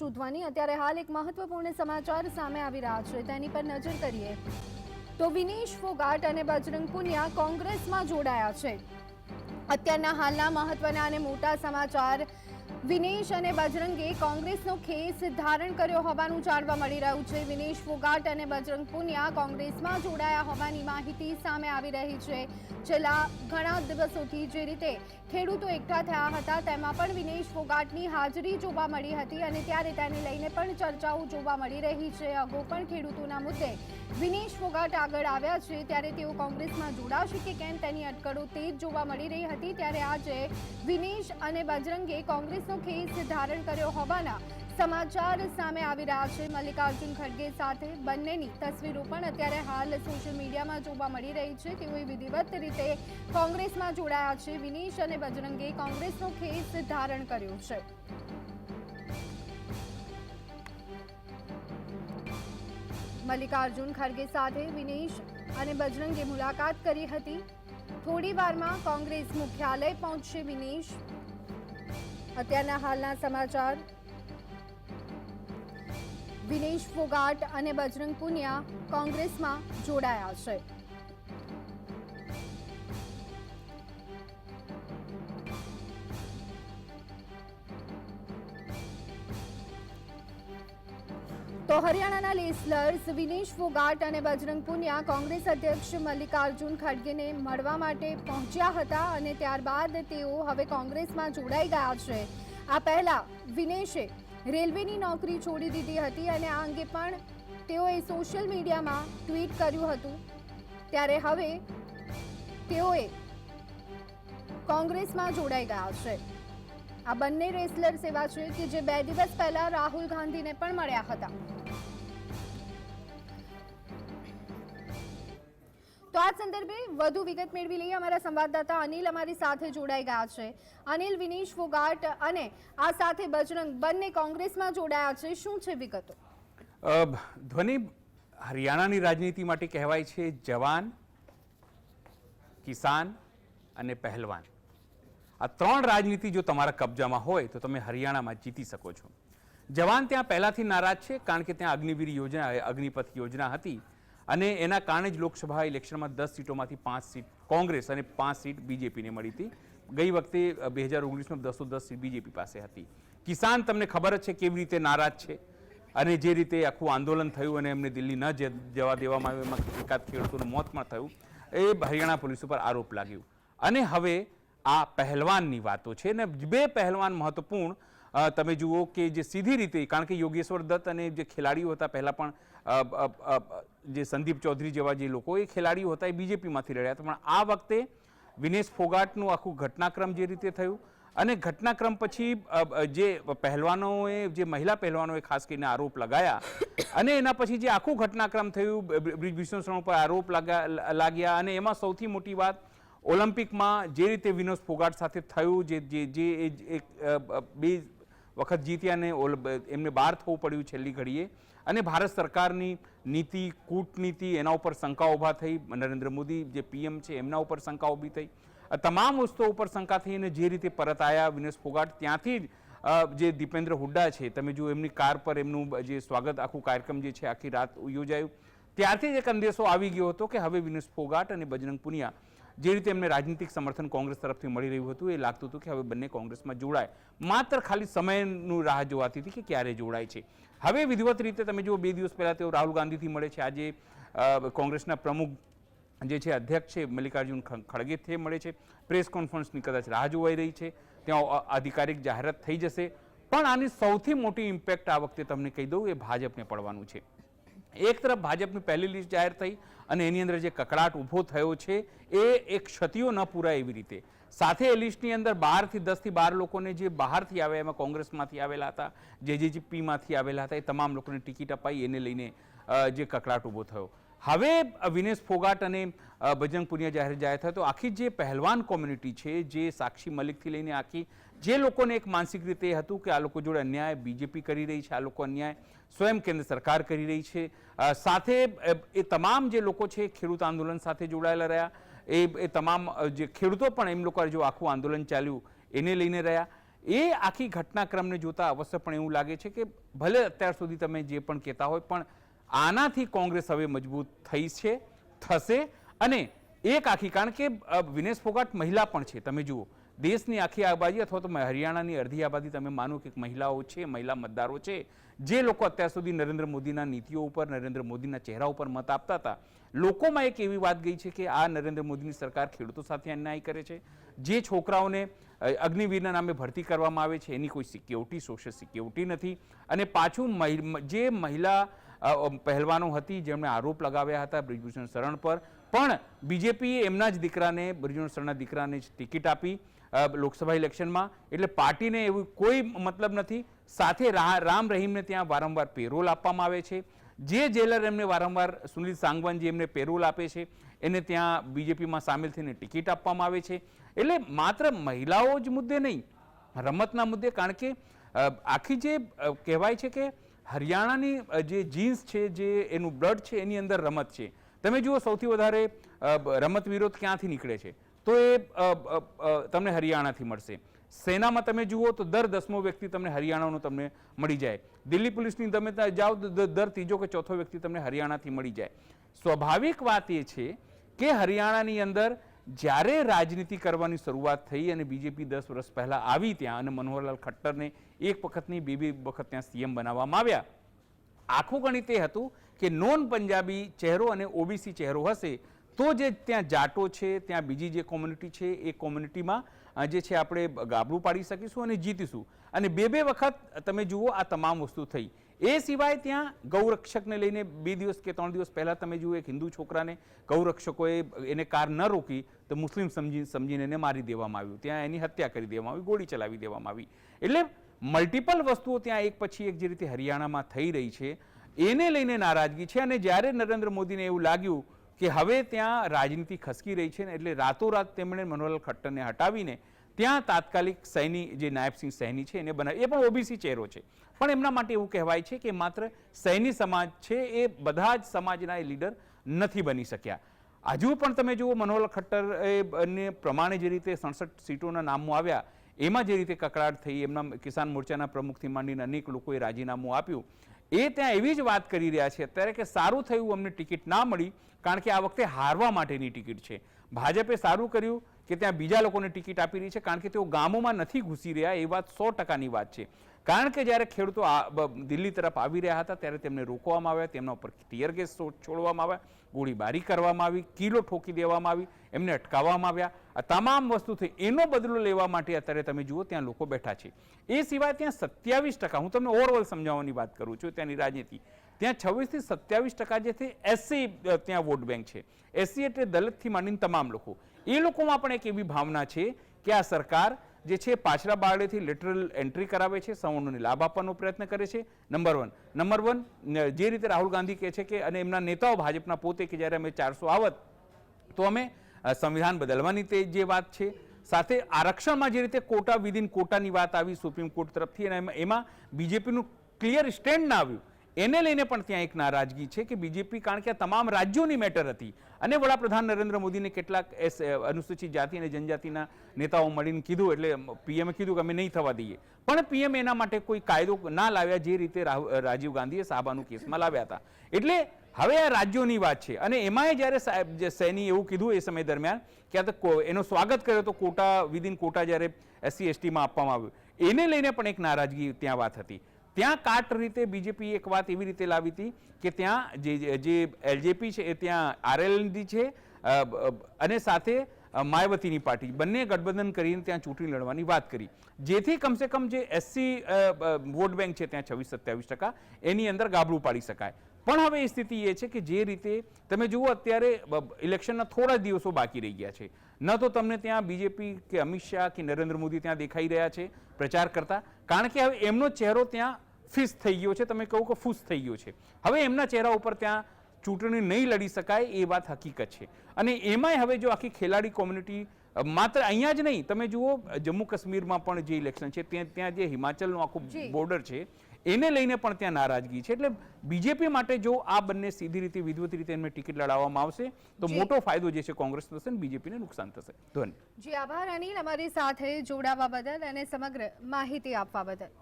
છું ધ્વનિ અત્યારે હાલ એક મહત્વપૂર્ણ સમાચાર સામે આવી રહ્યા છે. તેની પર નજર કરીએ તો વિનેશ ફોગાટ અને બજરંગ પુનિયા કોંગ્રેસમાં જોડાયા છે. અત્યારના હાલના મહત્વના અને મોટા સમાચાર વિનેશ અને બજરંગે કોંગ્રેસનો ખેસ ધારણ કર્યો હોવાનું જાણવા મળી રહ્યું છે. વિનેશ ફોગાટ અને બજરંગ પુનિયા કોંગ્રેસમાં જોડાયા હોવાની માહિતી સામે આવી રહી છે. છેલ્લા ઘણા દિવસોથી જે રીતે ખેડૂતો એકઠા થયા હતા, તેમાં પણ વિનેશ ફોગાટની હાજરી જોવા મળી હતી અને ત્યારે તેને લઈને પણ ચર્ચાઓ જોવા મળી રહી છે. અગાઉ પણ ખેડૂતોના મુદ્દે વિનેશ ફોગાટ આગળ આવ્યા છે. ત્યારે તેઓ કોંગ્રેસમાં જોડાશે કે કેમ તેની અટકળો તે જ જોવા મળી રહી હતી. ત્યારે આજે વિનેશ અને બજરંગે કોંગ્રેસનો ખેસ ધારણ કર્યો હોવાના સમાચાર સામે આવી રહ્યા છે. મલ્લિકાર્જુન ખડગે સાથે બંનેની તસવીરો પણ અત્યારે હાલ સોશિયલ મીડિયામાં જોવા મળી રહી છે તેઓએ વિધિવત રીતે કોંગ્રેસમાં જોડાયા છે. વિનેશ અને બજરંગે કોંગ્રેસનો ખેસ ધારણ કર્યો છે. મલ્લિકાર્જુન ખડગે સાથે વિનેશ અને બજરંગે મુલાકાત કરી હતી. થોડી વારમાં કોંગ્રેસ મુખ્યાલય પહોંચશે વિનેશ. અત્યારના હાલના સમાચાર. વિનેશ ફોગાટ અને બજરંગ પુનિયા કોંગ્રેસમાં જોડાયા છે. તો હરિયાણાના લેસલર્સ વિનેશ ફોગાટ અને બજરંગ પુનિયા કોંગ્રેસ અધ્યક્ષ મલ્લિકાર્જુન ખડગેને મળવા માટે પહોંચ્યા હતા અને ત્યારબાદ તેઓ હવે કોંગ્રેસમાં જોડાઈ ગયા છે. આ પહેલા વિનેશે રેલવેની નોકરી છોડી દીધી હતી અને આ અંગે પણ તેઓએ સોશિયલ મીડિયામાં ટ્વીટ કર્યું હતું. ત્યારે હવે તેઓએ કોંગ્રેસમાં જોડાઈ ગયા છે. આ બંને રેસલર્સ એવા છે કે જે બે દિવસ પહેલા રાહુલ ગાંધીને પણ મળ્યા હતા. તો આ સંદર્ભે વધુ વિગત મેળવી લઈએ. અમારા સંવાદદાતા અનિલ અમારી સાથે જોડાઈ ગયા છે. અનિલ, વિનેશ, ફોગાટ અને આ સાથે બજરંગ બંને કોંગ્રેસમાં જોડાયા છે. શું છે વિગતો? ધ્વનિ હરિયાણાની રાજનીતિ માટે કહેવાય છે જવાન, કિસાન અને પહેલવાન. આ ત્રણ રાજનીતિ જો તમારા કબજામાં હોય તો તમે હરિયાણામાં જીતી શકો છો. જવાન ત્યાં પહેલાંથી નારાજ છે કારણ કે ત્યાં અગ્નિવીર યોજના, અગ્નિપથ યોજના હતી. અને એના કારણે જ લોકસભા ઇલેક્શનમાં દસ સીટોમાંથી પાંચ સીટ કોંગ્રેસ અને પાંચ સીટ બીજેપીને મળી હતી. ગઈ વખતે બે હજાર ઓગણીસમાં દસો દસ સીટ બીજેપી પાસે હતી. કિસાન, તમને ખબર જ છે કેવી રીતે નારાજ છે? અને જે રીતે આખું આંદોલન થયું અને એમને દિલ્હી ન જવા દેવામાં આવ્યું, એમાં એકાદ ખેડૂતોનું મોત પણ થયું, એ હરિયાણા પોલીસ ઉપર આરોપ લાગ્યું. અને હવે આ પહેલવાનની વાતો છે ને, બે પહેલવાન મહત્વપૂર્ણ તમે જુઓ કે જે સીધી રીતે, કારણ કે યોગેશ્વર દત્ત અને જે ખેલાડીઓ હતા, પહેલાં પણ જે સંદીપ ચૌધરી જેવા જે લોકો એ ખેલાડીઓ હતા, એ બીજેપીમાંથી લડ્યા હતા. પણ આ વખતે વિનેશ ફોગાટનું આખું ઘટનાક્રમ જે રીતે થયું અને ઘટનાક્રમ પછી જે પહેલવાનોએ, જે મહિલા પહેલવાનોએ ખાસ કરીને આરોપ લગાયા અને એના પછી જે આખું ઘટનાક્રમ થયું, બ્રિ- બ્રિજ વિશ્વસણ પર આરોપ લાગા- લાગ્યા અને એમાં સૌથી મોટી વાત ઓલિમ્પિકમાં જે રીતે વિનોદ ફોગાટ સાથે થયું, જે જે એક બે વખત જીત્યા અને ઓલ- એમને બહાર થવું પડ્યું છેલ્લી ઘડીએ. અને ભારત સરકારની નીતિ, કૂટનીતિ એના ઉપર શંકા ઊભા થઈ. નરેન્દ્ર મોદી જે પીએમ છે એમના ઉપર શંકા ઊભી થઈ. તમામ વસ્તુઓ ઉપર શંકા થઈ અને જે રીતે પરત આવ્યા વિનેશ ફોગાટ, ત્યાંથી જ જે દીપેન્દ્ર હુડ્ડા છે, તમે જો એમની કાર પર એમનું જે સ્વાગત, આખું કાર્યક્રમ જે છે આખી રાત યોજાયું. ત્યારથી જ એક અંદેશો આવી ગયો હતો કે હવે વિનેશ ફોગાટ અને બજરંગ પુનિયા જે રીતે એમને રાજનીતિક સમર્થન કોંગ્રેસ તરફથી મળી રહ્યું હતું, એ લાગતું હતું કે હવે બંને કોંગ્રેસમાં જોડાય. માત્ર ખાલી સમયનું રાહ જોવાતી હતી કે ક્યારે જોડાય છે? હવે વિધિવત રીતે તમે જુઓ, બે દિવસ પહેલાં તેઓ રાહુલ ગાંધીથી મળે છે. આજે કોંગ્રેસના પ્રમુખ જે છે, અધ્યક્ષ છે, મલ્લિકાર્જુન ખડગે તે મળે છે. પ્રેસ કોન્ફરન્સની કદાચ રાહ જોવાઈ રહી છે. ત્યાં આધિકારિક જાહેરાત થઈ જશે. પણ આની સૌથી મોટી ઇમ્પેક્ટ આ વખતે તમને કહી દઉં, એ ભાજપને પડવાનું છે. એક તરફ ભાજપની પહેલી લિસ્ટ જાહેર થઈ અને એની અંદર જે કકડાટ ઊભો થયો છે, એ એક ક્ષતિઓ ન પૂરાય એવી રીતે. સાથે એ લિસ્ટની અંદર બારથી દસથી બાર લોકોને જે બહારથી આવ્યા, એમાં કોંગ્રેસમાંથી આવેલા હતા, જે જે પીમાંથી આવેલા હતા, એ તમામ લોકોને ટિકિટ અપાઈ, એને લઈને જે કકડાટ ઊભો થયો. હવે વિનેશ ફોગાટ અને બજરંગ પુનિયા જાહેર જાહેર થયો. તો આખી જે પહેલવાન કોમ્યુનિટી છે, જે સાક્ષી મલિકથી લઈને આખી, જે લોકોને એક માનસિક રીતે હતું કે આ લોકો જોડે અન્યાય બીજેપી કરી રહી છે, આ લોકો અન્યાય સ્વયં કેન્દ્ર સરકાર કરી રહી છે. સાથે એ તમામ જે લોકો છે, ખેડૂત આંદોલન સાથે જોડાયેલા રહ્યા. એ એ તમામ જે ખેડૂતો પણ એમ લોકો જો આખું આંદોલન ચાલ્યું, એને લઈને રહ્યા. એ આખી ઘટનાક્રમને જોતા અવશ્યપણે એવું લાગે છે કે ભલે અત્યાર સુધી તમે જે પણ કહેતા હોય, પણ આનાથી કોંગ્રેસ હવે મજબૂત થઈ છે, થશે અને એક આખી, કારણ કે વિનેશ ફોગાટ મહિલા પણ છે. તમે જુઓ, દેશની આખી આબાદી અથવા તો હરિયાણાની અડધી આબાદી તમે માનો કે મહિલાઓ છે, મહિલા મતદારો છે, જે લોકો અત્યાર સુધી નરેન્દ્ર મોદીના નીતિઓ ઉપર, નરેન્દ્ર મોદીના ચહેરા ઉપર મત આપતા હતા. લોકોમાં એક એવી વાત ગઈ છે કે આ નરેન્દ્ર મોદીની સરકાર ખેડૂતો સાથે અન્યાય કરે છે. જે છોકરાઓને અગ્નિવીરના નામે ભરતી કરવામાં આવે છે, એની કોઈ સિક્યોરિટી, સોશિયલ સિક્યોરિટી નથી. અને પાછું જે મહિલા પહેલવાનો હતી, જેમણે આરોપ લગાવ્યા હતા બ્રિજભૂષણ શરણ પર. પણ બીજેપીએ એમના જ દીકરાને, બ્રિજભૂષણ શરણના દીકરાને જ ટિકિટ આપી લોકસભા ઇલેક્શનમાં. એટલે પાર્ટીને એવું કોઈ મતલબ નથી. સાથે રામ રહીમને ત્યાં વારંવાર પેરોલ આપવામાં આવે છે. જે જેલર એમને વારંવાર સુનિલ સાંગવાનજી એમને પેરોલ આપે છે, એને ત્યાં બીજેપીમાં સામેલ થઈને ટિકિટ આપવામાં આવે છે. એટલે માત્ર મહિલાઓ જ મુદ્દે નહીં, રમતના મુદ્દે. કારણ કે આખી જે કહેવાય છે કે હરિયાણાની જે જીન્સ છે, જે એનું બ્લડ છે, એની અંદર રમત છે. તમે જુઓ સૌથી વધારે રમત વિરોધ ક્યાંથી નીકળે છે? તો એ તમને હરિયાણાથી મળશે. સેનામાં તમે જુઓ તો દર દસમો વ્યક્તિ તમને હરિયાણાનો તમને મળી જાય. દિલ્હી પોલીસની તમે જાઓ દર ત્રીજો કે ચોથો વ્યક્તિ તમને હરિયાણાથી મળી જાય. સ્વાભાવિક વાત એ છે કે હરિયાણાની અંદર જ્યારે રાજનીતિ કરવાની શરૂઆત થઈ અને બીજેપી દસ વર્ષ પહેલાં આવી ત્યાં અને મનોહરલાલ ખટ્ટરને એક વખતની બે બે વખત ત્યાં સીએમ બનાવવામાં આવ્યા. આખું ગણિત એ હતું કે નોન પંજાબી ચહેરો અને ઓબીસી ચહેરો હશે. તો જે ત્યાં જાટો છે, ત્યાં બીજી જે કોમ્યુનિટી છે, એ કોમ્યુનિટીમાં જે છે, આપણે ગાબડું પાડી શકીશું અને જીતીશું. અને બે બે વખત તમે જુઓ, આ તમામ વસ્તુ થઈ. એ સિવાય ત્યાં ગૌરક્ષકને લઈને બે દિવસ કે ત્રણ દિવસ પહેલાં તમે જુઓ એક હિન્દુ છોકરાને ગૌરક્ષકોએ એને કાર ન રોકી તો મુસ્લિમ સમજી સમજીને એને મારી દેવામાં આવ્યું. ત્યાં એની હત્યા કરી દેવામાં આવી, ગોળી ચલાવી દેવામાં આવી. એટલે મલ્ટિપલ વસ્તુઓ ત્યાં એક પછી એક જે રીતે હરિયાણામાં થઈ રહી છે, એને લઈને નારાજગી છે અને જ્યારે નરેન્દ્ર મોદીને એવું લાગ્યું કે હવે ત્યાં રાજનીતિ ખસકી રહી છે ને એટલે રાતોરાત તેમણે મનોહરલાલ ખટ્ટરને હટાવીને ત્યાં તાત્કાલિક સૈની, જે નાયબસિંહ સૈની છે, એને બનાવી એ પણ ઓબીસી ચહેરો છે. પણ એમના માટે એવું કહેવાય છે કે માત્ર સૈની સમાજ છે, એ બધા જ સમાજના એ લીડર નથી બની શક્યા. હજુ પણ તમે જુઓ, મનોહર ખટ્ટર ને પ્રમાણે જે રીતે સડસઠ સીટોના નામો આવ્યા, એમાં જે રીતે કકડાટ થઈ, એમના કિસાન મોરચાના પ્રમુખથી માંડીને અનેક લોકોએ રાજીનામું આપ્યું. એ ત્યાં એવી જ વાત કરી રહ્યા છે, અત્યારે કે સારું થયું અમને ટિકિટ ના મળી, કારણ કે આ વખતે હારવા માટેની ટિકિટ છે. ભાજપે સારું કર્યું કે ત્યાં બીજા લોકોને ટિકિટ આપી રહી છે, કારણ કે તેઓ ગામોમાં નથી ઘૂસી રહ્યા, એ વાત સો ટકાની વાત છે. કારણ કે જ્યારે ખેડૂતો દિલ્હી તરફ આવી રહ્યા હતા, ત્યારે તેમને રોકવામાં આવ્યા, તેમના ઉપર ટીયર ગેસ છોડવામાં આવ્યા, ગોળીબારી કરવામાં આવી, કિલો ઠોકી દેવામાં આવી, એમને અટકાવવામાં આવ્યા. આ તમામ વસ્તુ થઈ એનો બદલો લેવા માટે અત્યારે તમે જુઓ, ત્યાં લોકો બેઠા છે. એ સિવાય ત્યાં સત્યાવીસ ટકા, હું તમને ઓવરઓલ સમજાવવાની વાત કરું છું, ત્યાંની રાજનીતિ. ત્યાં છવ્વીસથી સત્યાવીસ ટકા જે છે એસસી ત્યાં વોટ બેંક છે. એસસી એટલે દલિતથી માંડીને તમામ લોકો. એ લોકોમાં પણ એક એવી ભાવના છે કે આ સરકાર જે છે પાછલા બારડેથી લેટરલ એન્ટ્રી કરાવે છે, સવર્ણોને લાભ આપવાનો પ્રયત્ન કરે છે. નંબર વન નંબર વન જે રીતે રાહુલ ગાંધી કહે છે કે, અને એમના નેતાઓ ભાજપના પોતે કે જ્યારે અમે ચારસો આવત, તો અમે સંવિધાન બદલવાની તે જે વાત છે. સાથે આરક્ષણમાં જે રીતે કોટા વિધિન કોટાની વાત આવી સુપ્રીમ કોર્ટ તરફથી અને એમાં- એમાં બીજેપીનું ક્લિયર સ્ટેન્ડ ના આવ્યું એને લઈને પણ ત્યાં એક નારાજગી છે કે બીજેપી, કારણ કે આ તમામ રાજ્યોની મેટર હતી. અને વડાપ્રધાન નરેન્દ્ર મોદીને કેટલાક એસ અનુસૂચિત જાતિ અને જનજાતિના નેતાઓ મળીને કીધું, એટલે પીએમએ કીધું કે અમે નહીં થવા દઈએ. પણ પીએમ એના માટે કોઈ કાયદો ના લાવ્યા જે રીતે રાજીવ ગાંધીએ સાબાનું કેસમાં લાવ્યા હતા. એટલે હવે આ રાજ્યોની વાત છે. અને એમાંય જ્યારે સાહેબ, જે સૈની એવું કીધું એ સમય દરમિયાન કે આ તો એનો સ્વાગત કર્યો તો કોટા, વિધિન કોટા જ્યારે એસસી, એસટીમાં આપવામાં આવ્યું. એને લઈને પણ એક નારાજગી ત્યાં વાત હતી. ત્યાં કાટ રીતે બીજેપી એક વાત એવી રીતે લાવી હતી કે ત્યાં જે જે- એલજેપી છે એ ત્યાં આરએલડી છે અને સાથે માયાવતીની પાર્ટી. બંને ગઠબંધન કરીને ત્યાં ચૂંટણી લડવાની વાત કરી. જેથી કમસે કમ જે એસસી વોટ બેંક છે ત્યાં છવ્વીસ સત્યાવીસ ટકા, એની અંદર ગાબડું પાડી શકાય. પણ હવે એ સ્થિતિ એ છે કે જે રીતે તમે જુઓ અત્યારે ઇલેક્શનના થોડા દિવસો બાકી રહી ગયા છે. ન તો તમને ત્યાં બીજેપી કે અમિત શાહ કે નરેન્દ્ર મોદી ત્યાં દેખાઈ રહ્યા છે પ્રચાર કરતા. કારણ કે હવે એમનો ચહેરો ત્યાં ફિસ થઈ ગયો છે તમે કહો કે ફૂસ થઈ ગયો છે. હવે એમના ચહેરા ઉપર ત્યાં ચૂંટણી નહીં લડી શકાય એ વાત હકીકત છે. અને એમાંય હવે જો આખી ખેલાડી કોમ્યુનિટી માત્ર અહીંયા જ નહીં તમે જુઓ જમ્મુ કાશ્મીરમાં પણ જે ઇલેક્શન છે ત્યાં ત્યાં જે હિમાચલનું આખું બોર્ડર છે એને લઈને પણ ત્યાં નારાજગી છે. એટલે બીજેપી માટે જો આ બંને સીધી રીતે વિધવતી રીતે એમને ટિકિટ લડાવવામાં આવશે તો મોટો ફાયદો જે છે કોંગ્રેસ થશે અને બીજેપીને નુકસાન થશે. ધન્ય જી આભાર અનિલ. અમારી સાથે જોડાવા બદલ અને સમગ્ર માહિતી આપવા બદલ.